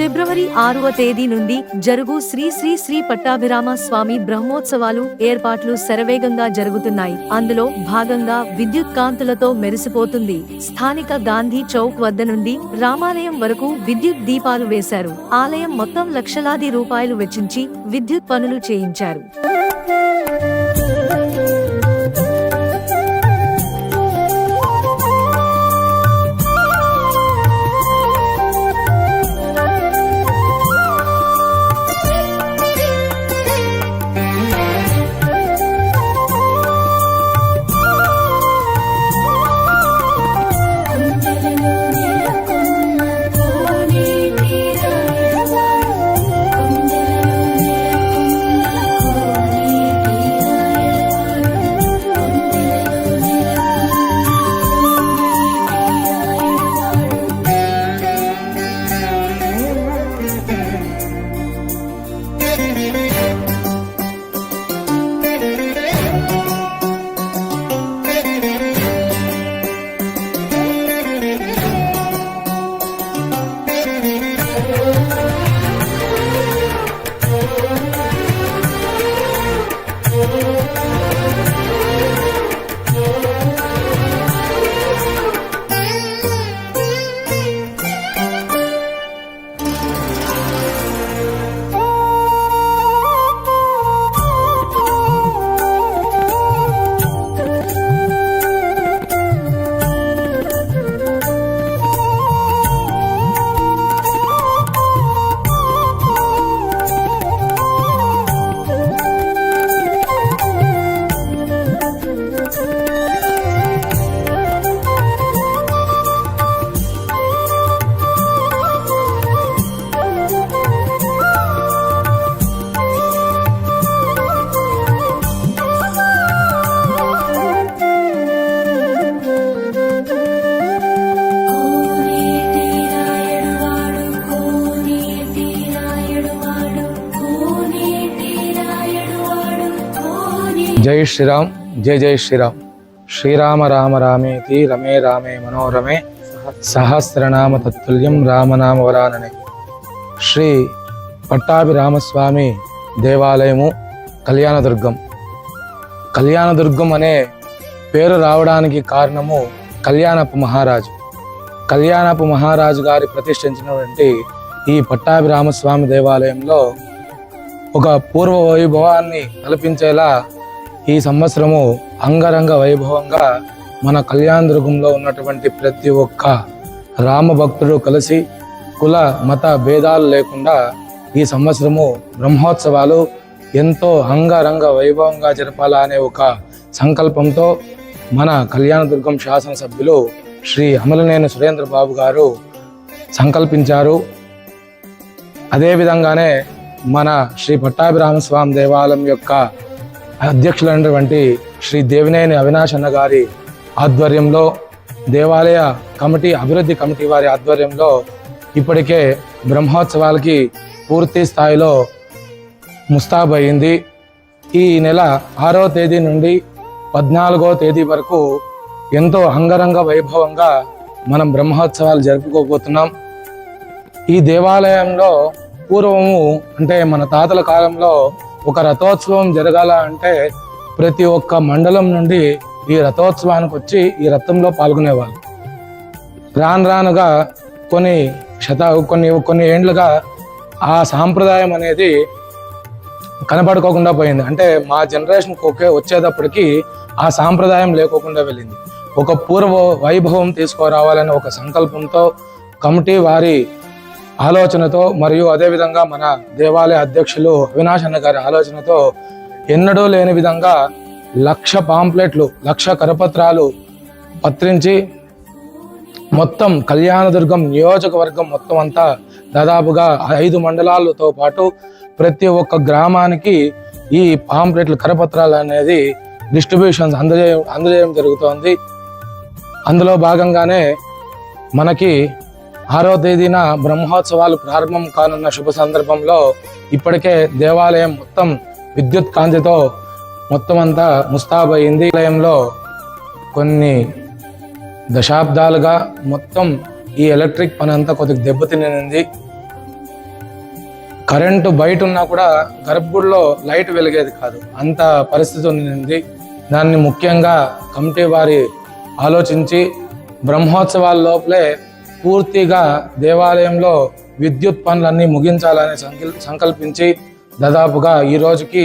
ఫిబ్రవరి ఆరవ తేదీ నుండి జరుగు శ్రీ శ్రీ శ్రీ పట్టాభిరామ స్వామి బ్రహ్మోత్సవాలు ఏర్పాట్లు శరవేగంగా జరుగుతున్నాయి. అందులో భాగంగా విద్యుత్ కాంతులతో మెరిసిపోతుంది. స్థానిక గాంధీ చౌక్ వద్ద నుండి రామాలయం వరకు విద్యుత్ దీపాలు వేశారు. ఆలయం మొత్తం లక్షలాది రూపాయలు వెచ్చించి విద్యుత్ పనులు చేయించారు. జై శ్రీరామ్ జై జై శ్రీరామ్. శ్రీరామ రామ రామేతి రమే రామే మనోరమే సహస్రనామ తత్తుల్యం రామనామ వరాననే. శ్రీ పట్టాభిరామస్వామి దేవాలయము కళ్యాణదుర్గం. కళ్యాణదుర్గం అనే పేరు రావడానికి కారణము కళ్యాణపు మహారాజు. కళ్యాణపు మహారాజు గారి ప్రతిష్ఠించినటువంటి ఈ పట్టాభిరామస్వామి దేవాలయంలో ఒక పూర్వ వైభవాన్ని కల్పించేలా ఈ సంవత్సరము అంగరంగ వైభవంగా మన కళ్యాణదుర్గంలో ఉన్నటువంటి ప్రతి ఒక్క రామ భక్తుడు కలిసి కుల మత భేదాలు లేకుండా ఈ సంవత్సరము బ్రహ్మోత్సవాలు ఎంతో అంగరంగ వైభవంగా జరపాలా అనే ఒక సంకల్పంతో మన కళ్యాణదుర్గం శాసనసభ్యులు శ్రీ అమలనేని సురేంద్ర బాబు గారు సంకల్పించారు. అదేవిధంగానే మన శ్రీ పట్టాభిరామస్వామి దేవాలయం యొక్క అధ్యక్షులైనటువంటి శ్రీ దేవినేని అవినాష్ అన్న గారి ఆధ్వర్యంలో దేవాలయ కమిటీ అభివృద్ధి కమిటీ వారి ఆధ్వర్యంలో ఇప్పటికే బ్రహ్మోత్సవాలకి పూర్తి స్థాయిలో ముస్తాబయింది ఈ నెల ఆరో తేదీ నుండి పద్నాలుగో తేదీ వరకు ఎంతో అంగరంగ వైభవంగా మనం బ్రహ్మోత్సవాలు జరుపుకోబోతున్నాం. ఈ దేవాలయంలో పూర్వము అంటే మన తాతల కాలంలో ఒక రథోత్సవం జరగాల అంటే ప్రతి ఒక్క మండలం నుండి ఈ రథోత్సవానికి వచ్చి ఈ రథంలో పాల్గొనేవాళ్ళు. రాను రానుగా కొన్ని శత కొన్ని కొన్ని ఏండ్లుగా ఆ సాంప్రదాయం అనేది కనపడుకోకుండా పోయింది. అంటే మా జనరేషన్కి ఒకే వచ్చేటప్పటికి ఆ సాంప్రదాయం లేకోకుండా వెళ్ళింది. ఒక పూర్వ వైభవం తీసుకురావాలనే ఒక సంకల్పంతో కమిటీ వారి ఆలోచనతో మరియు అదేవిధంగా మన దేవాలయ అధ్యక్షులు అవినాష్ అన్న గారి ఆలోచనతో ఎన్నడూ లేని విధంగా లక్ష పాంప్లెట్లు లక్ష కరపత్రాలు పత్రించి మొత్తం కళ్యాణదుర్గం నియోజకవర్గం మొత్తం అంతా దాదాపుగా ఐదు మండలాలతో పాటు ప్రతి ఒక్క గ్రామానికి ఈ పాంప్లెట్లు కరపత్రాలు అనేది డిస్ట్రిబ్యూషన్స్ అందజేయ అందజేయడం జరుగుతోంది. అందులో భాగంగానే మనకి ఆరో తేదీన బ్రహ్మోత్సవాలు ప్రారంభం కానున్న శుభ సందర్భంలో ఇప్పటికే దేవాలయం మొత్తం విద్యుత్ కాంతితో మొత్తం అంతా ముస్తాబయింది. ఆలయంలో కొన్ని దశాబ్దాలుగా మొత్తం ఈ ఎలక్ట్రిక్ పని అంతా కొద్దిగా దెబ్బతినింది. కరెంటు బయట ఉన్నా కూడా గర్భగుడిలో లైట్ వెలిగేది కాదు అంత పరిస్థితి ఉండింది దాన్ని ముఖ్యంగా కమిటీ వారి ఆలోచించి బ్రహ్మోత్సవాల లోపలే పూర్తిగా దేవాలయంలో విద్యుత్ పనులన్నీ ముగించాలని సంకల్ సంకల్పించి దాదాపుగా ఈ రోజుకి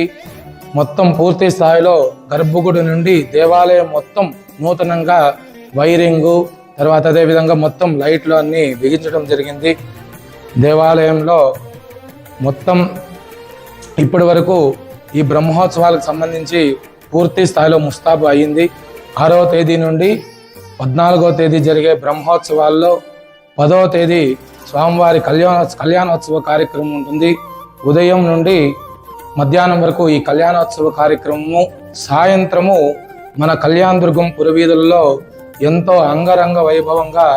మొత్తం పూర్తి స్థాయిలో గర్భగుడి నుండి దేవాలయం మొత్తం నూతనంగా వైరింగు తర్వాత అదేవిధంగా మొత్తం లైట్లు అన్నీ బిగించడం జరిగింది. దేవాలయంలో మొత్తం ఇప్పటి వరకు ఈ బ్రహ్మోత్సవాలకు సంబంధించి పూర్తి స్థాయిలో ముస్తాబు అయ్యింది ఆరవ తేదీ నుండి పద్నాలుగో తేదీ జరిగే బ్రహ్మోత్సవాల్లో పదవ తేదీ స్వామివారి కళ్యాణ కళ్యాణోత్సవ కార్యక్రమం ఉంటుంది. ఉదయం నుండి మధ్యాహ్నం వరకు ఈ కళ్యాణోత్సవ కార్యక్రమము సాయంత్రము మన కళ్యాణదుర్గం పురవీధుల్లో ఎంతో అంగరంగ వైభవంగా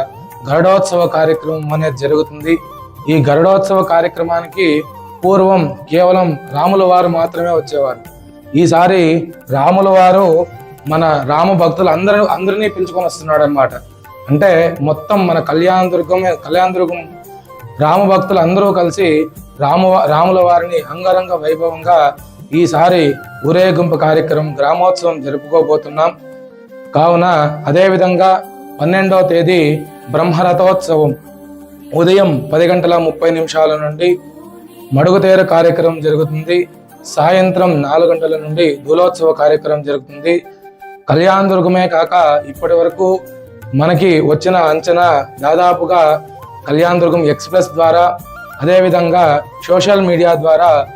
గరుడోత్సవ కార్యక్రమం అనేది జరుగుతుంది. ఈ గరుడోత్సవ కార్యక్రమానికి పూర్వం కేవలం రాముల వారు మాత్రమే వచ్చేవారు. ఈసారి రాముల వారు మన రామ భక్తులు అందరూ అందరినీ పిలుచుకొని వస్తున్నాడు అనమాట అంటే మొత్తం మన కళ్యాణదుర్గం కళ్యాణదుర్గం రామ భక్తులు అందరూ కలిసి రామ రాముల వారిని అంగరంగ వైభవంగా ఈసారి ఊరేగింపు కార్యక్రమం గ్రామోత్సవం జరుపుకోబోతున్నాం. కావున అదేవిధంగా పన్నెండవ తేదీ బ్రహ్మరథోత్సవం ఉదయం పది గంటల ముప్పై నిమిషాల నుండి మడుగుతేర కార్యక్రమం జరుగుతుంది. సాయంత్రం నాలుగు గంటల నుండి దూలోత్సవ కార్యక్రమం జరుగుతుంది. కళ్యాణదుర్గమే కాక ఇప్పటి వరకు మనకి వచ్చిన అంచనా దాదాపుగా కళ్యాణదుర్గం ఎక్స్ప్రెస్ ద్వారా అదేవిధంగా సోషల్ మీడియా ద్వారా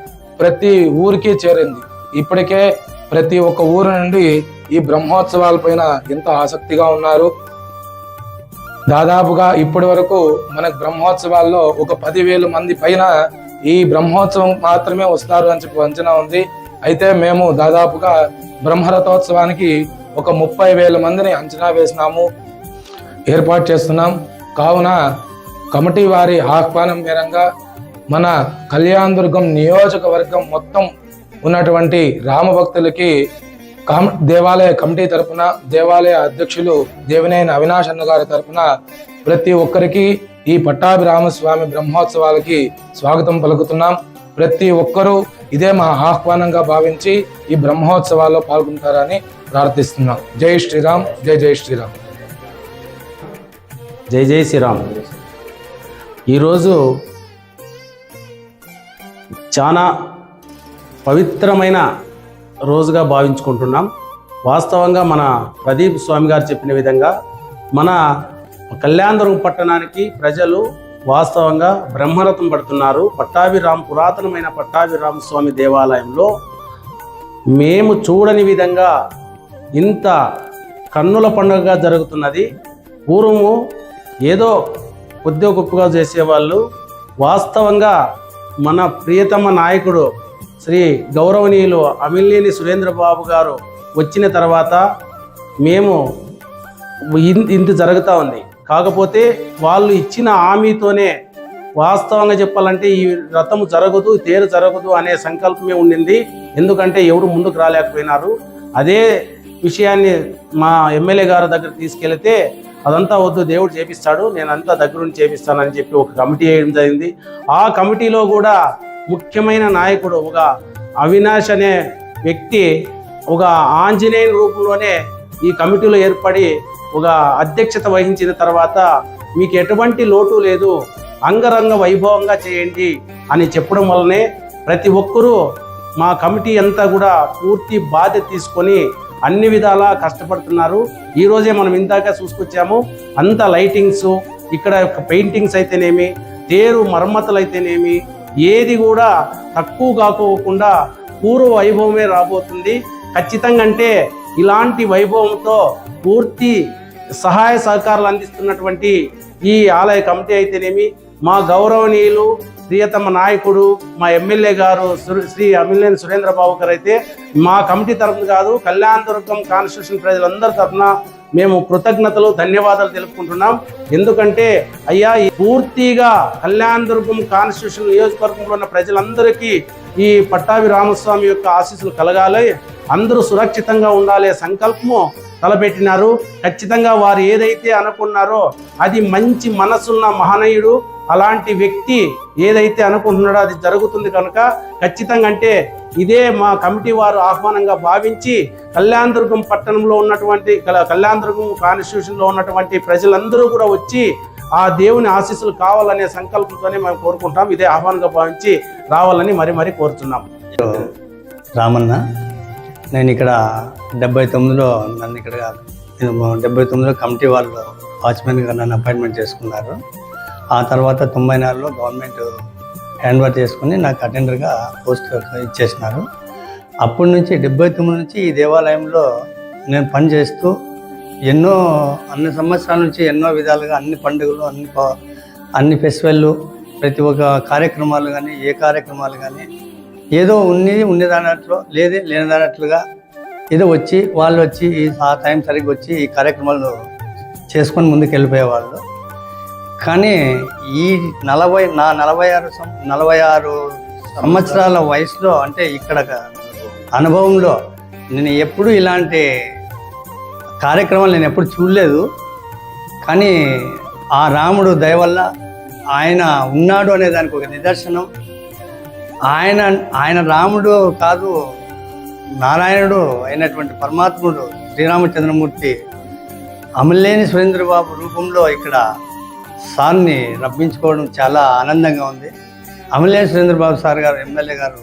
ప్రతి ఊరికి చేరింది. ఇప్పటికే ప్రతి ఒక్క ఊరు నుండి ఈ బ్రహ్మోత్సవాల పైన ఎంతో ఆసక్తిగా ఉన్నారు. దాదాపుగా ఇప్పటి వరకు మనకు బ్రహ్మోత్సవాల్లో ఒక పదివేల మంది పైన ఈ బ్రహ్మోత్సవం మాత్రమే వస్తారు అని చెప్పి అంచనా ఉంది. అయితే మేము దాదాపుగా బ్రహ్మరథోత్సవానికి ఒక ముప్పై వేల మందిని అంచనా వేసినాము. ఏర్పాటు చేస్తున్నాం. కావున కమిటీ వారి ఆహ్వానం మేరంగా మన కళ్యాణదుర్గం నియోజకవర్గం మొత్తం ఉన్నటువంటి రామభక్తులకి కామ దేవాలయ కమిటీ తరపున దేవాలయ అధ్యక్షులు దేవినేని అవినాష్ అన్న గారి తరపున ప్రతి ఒక్కరికి ఈ పట్టాభిరామస్వామి బ్రహ్మోత్సవాలకి స్వాగతం పలుకుతున్నాం. ప్రతి ఒక్కరూ ఇదే మా ఆహ్వానంగా భావించి ఈ బ్రహ్మోత్సవాల్లో పాల్గొంటారని ప్రార్థిస్తున్నాం. జై శ్రీరామ్ జై జై శ్రీరామ్. జై జై శ్రీరామ్. ఈరోజు చాలా పవిత్రమైన రోజుగా భావించుకుంటున్నాం. వాస్తవంగా మన ప్రదీప్ స్వామి గారు చెప్పిన విధంగా మన కళ్యాణదుర్గం పట్టణానికి ప్రజలు వాస్తవంగా బ్రహ్మరథం పడుతున్నారు. పట్టాభిరామ్ పురాతనమైన పట్టాభిరామ స్వామి దేవాలయంలో మేము చూడని విధంగా ఇంత కన్నుల పండుగగా జరుగుతున్నది. పూర్వము ఏదో కొద్దిగా గొప్పగా చేసేవాళ్ళు వాస్తవంగా మన ప్రియతమ నాయకుడు శ్రీ గౌరవనీయులు అమిల్లేని సురేంద్రబాబు గారు వచ్చిన తర్వాత మేము ఇంత జరుగుతూ ఉంది. కాకపోతే వాళ్ళు ఇచ్చిన హామీతోనే వాస్తవంగా చెప్పాలంటే ఈ రథము జరగదు తేరు జరగదు అనే సంకల్పమే ఉండింది. ఎందుకంటే ఎవరు ముందుకు రాలేకపోయినారు. అదే విషయాన్ని మా ఎమ్మెల్యే గారి దగ్గర తీసుకెళ్తే అదంతా వద్దు దేవుడు చేపిస్తాడు నేను అంతా దగ్గరుండి చేపిస్తానని చెప్పి ఒక కమిటీ వేయడం జరిగింది. ఆ కమిటీలో కూడా ముఖ్యమైన నాయకుడు ఒక అవినాష్ అనే వ్యక్తి ఒక ఆంజనేయ రూపంలోనే ఈ కమిటీలో ఏర్పడి ఒక అధ్యక్షత వహించిన తర్వాత మీకు ఎటువంటి లోటు లేదు అంగరంగ వైభవంగా చేయండి అని చెప్పడం వల్లనే ప్రతి ఒక్కరూ మా కమిటీ అంతా కూడా పూర్తి బాధ్యత తీసుకొని అన్ని విధాలా కష్టపడుతున్నారు. ఈ రోజే మనం ఇందాక చూసుకొచ్చాము అంత లైటింగ్స్ ఇక్కడ పెయింటింగ్స్ అయితేనేమి తేరు మరమ్మతులు అయితేనేమి ఏది కూడా తక్కువ కాకోకుండా పూర్వ వైభవమే రాబోతుంది. ఖచ్చితంగా అంటే ఇలాంటి వైభవంతో పూర్తి సహాయ సహకారాలు అందిస్తున్నటువంటి ఈ ఆలయ కమిటీ అయితేనేమి మా గౌరవనీయులు ప్రియతమ నాయకుడు మా ఎమ్మెల్యే గారు శ్రీ- శ్రీ సురేంద్ర బాబు గారు అయితే మా కమిటీ తరఫున కాదు కళ్యాణదుర్గం కాన్స్టిట్యూషన్ ప్రజలందరి తరఫున మేము కృతజ్ఞతలు ధన్యవాదాలు తెలుపుకుంటున్నాం. ఎందుకంటే అయ్యా ఈ పూర్తిగా కళ్యాణదుర్గం కాన్స్టిట్యూషన్ నియోజకవర్గంలో ఉన్న ప్రజలందరికీ ఈ పట్టాభి రామస్వామి యొక్క ఆశీస్సులు కలగాలి. అందరూ సురక్షితంగా ఉండాలే సంకల్పము తలపెట్టినారు. ఖచ్చితంగా వారు ఏదైతే అనుకున్నారో అది మంచి మనసున్న మహనీయుడు అలాంటి వ్యక్తి ఏదైతే అనుకుంటున్నాడో అది జరుగుతుంది కనుక ఖచ్చితంగా అంటే ఇదే మా కమిటీ వారు ఆహ్వానంగా భావించి కళ్యాణదుర్గం పట్టణంలో ఉన్నటువంటి కల- కళ్యాణదుర్గం కాన్స్టిట్యూషన్లో ఉన్నటువంటి ప్రజలందరూ కూడా వచ్చి ఆ దేవుని ఆశీస్సులు కావాలనే సంకల్పంతోనే మేము కోరుకుంటాం. ఇదే ఆహ్వానంగా భావించి రావాలని మరి మరీ కోరుతున్నాం రామన్న నేను ఇక్కడ డెబ్బై తొమ్మిదిలో నన్ను ఇక్కడ నేను డెబ్బై తొమ్మిదిలో కమిటీ వాళ్ళు వాచ్మెన్గా నన్ను అపాయింట్మెంట్ చేసుకున్నారు. ఆ తర్వాత తొంభై నాలుగులో గవర్నమెంట్ హ్యాండ్ ఓవర్ చేసుకుని నాకు అటెండర్గా పోస్ట్ ఇచ్చేసినారు. అప్పటి నుంచి డెబ్బై తొమ్మిది నుంచి ఈ దేవాలయంలో నేను పని చేస్తూ ఎన్నో అన్ని సంవత్సరాల నుంచి ఎన్నో విధాలుగా అన్ని పండుగలు అన్ని ప- అన్ని ఫెస్టివల్లు ప్రతి ఒక్క కార్యక్రమాలు కానీ ఏ కార్యక్రమాలు కానీ ఏదో ఉన్నది ఉండేదానట్లు లేదే లేనిదానట్లుగా ఏదో వచ్చి వాళ్ళు వచ్చి ఈ ఆ టైం సరిగ్గా వచ్చి ఈ కార్యక్రమాలు చేసుకొని ముందుకు వెళ్ళిపోయేవాళ్ళు కానీ ఈ నలభై నా నలభై ఆరు నలభై ఆరు సంవత్సరాల వయసులో అంటే ఇక్కడ అనుభవంలో నేను ఎప్పుడు ఇలాంటి కార్యక్రమాలు నేను ఎప్పుడు చూడలేదు. కానీ ఆ రాముడు దయ వల్ల ఆయన ఉన్నాడు అనే దానికి ఒక నిదర్శనం. ఆయన ఆయన రాముడు కాదు నారాయణుడు అయినటువంటి పరమాత్ముడు శ్రీరామచంద్రమూర్తి అమలేని సురేంద్రబాబు రూపంలో ఇక్కడ సార్ని రప్పించుకోవడం చాలా ఆనందంగా ఉంది. అమలేని సురేంద్రబాబు సార్ గారు ఎమ్మెల్యే గారు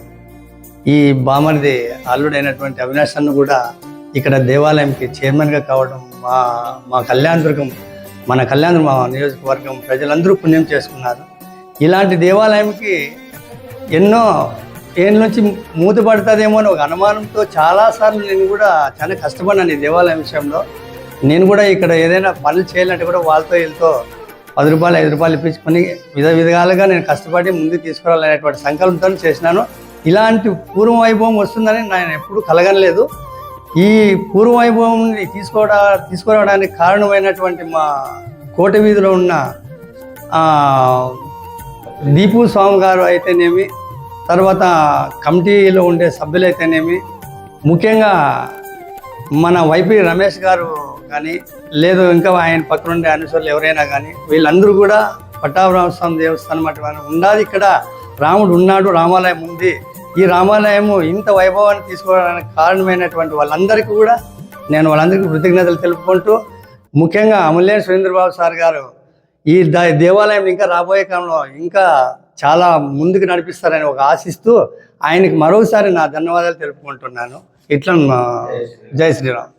ఈ బామరిది అల్లుడైనటువంటి అవినాష్ కూడా ఇక్కడ దేవాలయంకి చైర్మన్గా కావడం మా మా కళ్యాణదుర్గం మన కళ్యాణ మా నియోజకవర్గం ప్రజలందరూ పుణ్యం చేసుకున్నారు. ఇలాంటి దేవాలయంకి ఎన్నో ఏళ్ళ నుంచి మూత పడుతుందేమో అని ఒక అనుమానంతో చాలాసార్లు నేను కూడా చాలా కష్టపడినాను ఈ దేవాలయం విషయంలో. నేను కూడా ఇక్కడ ఏదైనా పనులు చేయాలంటే కూడా వాళ్ళతో వీళ్ళతో పది రూపాయలు ఐదు రూపాయలు ఇప్పించుకొని విధ విధాలుగా నేను కష్టపడి ముందుకు తీసుకురావాలనేటువంటి సంకల్పంతో చేసినాను. ఇలాంటి పూర్వ వైభవం వస్తుందని నేను ఎప్పుడూ కలగనలేదు. ఈ పూర్వ వైభవం తీసుకోవడా తీసుకురావడానికి కారణమైనటువంటి మా కోట వీధిలో ఉన్న దీపు స్వామి గారు అయితేనేమి తర్వాత కమిటీలో ఉండే సభ్యులు అయితేనేమి ముఖ్యంగా మన వైపీ రమేష్ గారు కానీ లేదు ఇంకా ఆయన పక్కన ఉండే అనుసరులు ఎవరైనా కానీ వీళ్ళందరూ కూడా పట్టాభిరామ స్వామి దేవస్థానం అటువంటి ఉండాలి ఇక్కడ. రాముడు ఉన్నాడు రామాలయం ఉంది. ఈ రామాలయము ఇంత వైభవాన్ని తీసుకోవడానికి కారణమైనటువంటి వాళ్ళందరికీ కూడా నేను వాళ్ళందరికీ కృతజ్ఞతలు తెలుపుకుంటూ ముఖ్యంగా అమూల్య సురేంద్రబాబు సార్ గారు ఈ ద- దేవాలయం ఇంకా రాబోయే కాలంలో ఇంకా చాలా ముందుకు నడిపిస్తారని ఒక ఆశిస్తూ ఆయనకి మరోసారి నా ధన్యవాదాలు తెలుపుకుంటున్నాను. ఇట్లా మా- జై శ్రీరామ్.